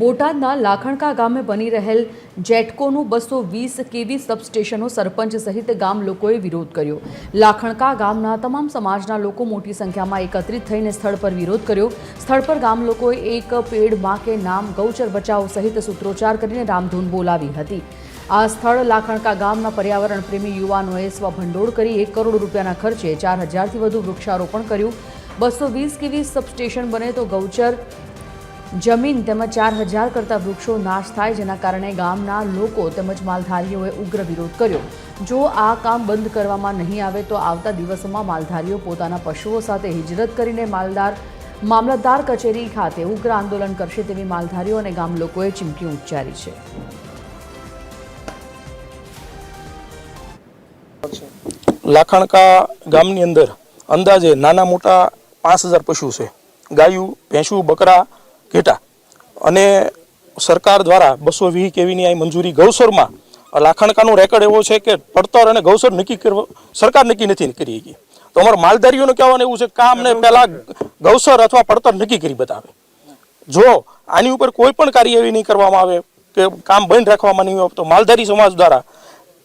બોટાદના લાખણકા ગામે બની રહેલ જેટકોનું બસો વીસ કેવી સબસ્ટેશનનો સરપંચ સહિત ગામ લોકોએ વિરોધ કર્યો. લાખણકા ગામના તમામ સમાજના લોકો મોટી સંખ્યામાં એકત્રિત થઈને સ્થળ પર વિરોધ કર્યો. સ્થળ પર ગામ લોકોએ એક પેડમાં કે નામ ગૌચર બચાવો સહિત સૂત્રોચ્ચાર કરીને રામધૂન બોલાવી હતી. આ સ્થળ લાખણકા ગામના પર્યાવરણ પ્રેમી યુવાનોએ સ્વભંડોળ કરી એક કરોડ રૂપિયાના ખર્ચે ચાર હજારથી વધુ વૃક્ષારોપણ કર્યું. બસો વીસ કેવી સબસ્ટેશન બને તો ગૌચર જમીન તેમજ ચાર હજાર કરતા વૃક્ષો નાશ થાય જેના કારણે ગામના લોકો તેમજ માલધારીઓએ ઉગ્ર વિરોધ કર્યો. જો આ કામ બંધ કરવામાં નહીં આવે તો આવતા દિવસોમાં માલધારીઓ પોતાના પશુઓ સાથે હિજરત કરીને માલદાર, મામલતદાર કચેરી ખાતે ઉગ્ર આંદોલન કરશે તેવી માલધારીઓ અને ગામ લોકોએ ચીમકી ઉચ્ચારી છે. લાખણકા ગામની અંદર અંદાજે નાના મોટા પાંચ હજાર પશુ છે. ગાયું, ભેંસું, બકરા ઘેટા. અને સરકાર દ્વારા બસો વીસ કેવીની આ મંજૂરી ગૌસરમાં લાખણકાનો રેકોર્ડ એવો છે કે પડતર અને ગૌસર નક્કી કરવો, સરકાર નક્કી નથી કરી ગઈ તો અમારા માલધારીઓનું કહેવાનું એવું છે કે કામને પહેલાં ગૌસર અથવા પડતર નક્કી કરી બતાવે. જો આની ઉપર કોઈ પણ કાર્યવાહી નહીં કરવામાં આવે, કે કામ બંધ રાખવામાં નહીં આવે, તો માલધારી સમાજ દ્વારા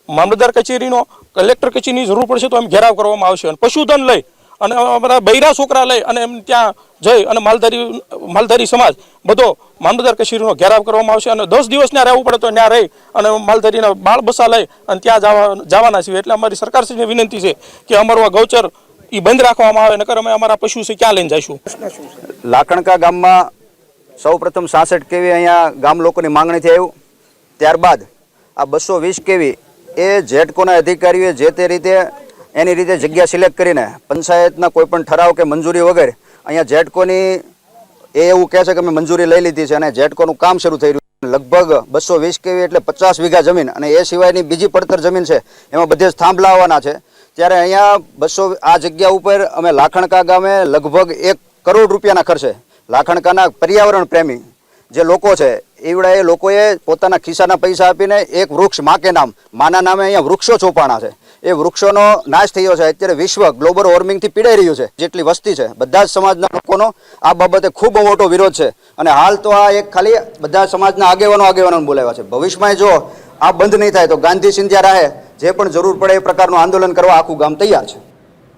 મામલતદાર કચેરીનો, કલેક્ટર કચેરીની જરૂર પડશે તો એમ ઘેરાવ કરવામાં આવશે. અને પશુધન લઈ અને અમારા બૈરા છોકરા લઈ અને એમ ત્યાં જઈ અને માલધારી માલધારી સમાજ બધો મામલતદાર કચેરીનો ઘેરાવ કરવામાં આવશે અને દસ દિવસ ત્યાં રહેવું પડે તો ત્યાં રહી અને માલધારીના બાળ બસા લઈ અને ત્યાં જવા, જવાના છીએ. એટલે અમારી સરકારશ્રીને વિનંતી છે કે અમારું આ ગૌચર એ બંધ રાખવામાં આવે, નકર અમે અમારા પશુ છે, ક્યાં લઈને જઈશું? લાકણકા ગામમાં સૌ પ્રથમ સાસઠ કેવી અહીંયા ગામ લોકોની માંગણીથી આવ્યું ત્યારબાદ આ બસો વીસ કેવી એ જેટકોના અધિકારીઓએ જે તે રીતે એની રીતે જગ્યા સિલેક્ટ કરીને પંચાયતના કોઈ પણ ઠરાવ કે મંજૂરી વગર અહીંયા જેટકોની એ એવું કહે છે કે અમે મંજૂરી લઈ લીધી છે અને જેટકોનું કામ શરૂ થઈ રહ્યું છે. લગભગ બસો વીસ કેવી એટલે પચાસ વીઘા જમીન અને એ સિવાયની બીજી પડતર જમીન છે, એમાં બધે જ થાંભલા આવવાના છે. ત્યારે અહીંયા બસો આ જગ્યા ઉપર અમે લાખણકા ગામે લગભગ એક કરોડ રૂપિયાના ખર્ચે લાખણકાના પર્યાવરણ પ્રેમી જે લોકો છે એવડા એ લોકોએ પોતાના ખિસ્સાના પૈસા આપીને એક વૃક્ષ, માકે નામ, માના નામે અહીંયા વૃક્ષો ચોપાણા છે. એ વૃક્ષોનો નાશ થયો છે. અત્યારે વિશ્વ ગ્લોબલ વોર્મિંગથી પીડાઈ રહ્યું છે. જેટલી વસ્તી છે. બધા જ સમાજના લોકોનો આ બાબતે ખૂબ મોટો વિરોધ છે. અને હાલ તો આ એક ખાલી બધા સમાજના આગેવાનો આગેવાનો બોલાવ્યા છે. ભવિષ્યમાં જો આ બંધ નહીં થાય તો ગાંધી સિંધિયા રાહે જે પણ જરૂર પડે એ પ્રકારનું આંદોલન કરવા આખું ગામ તૈયાર છે.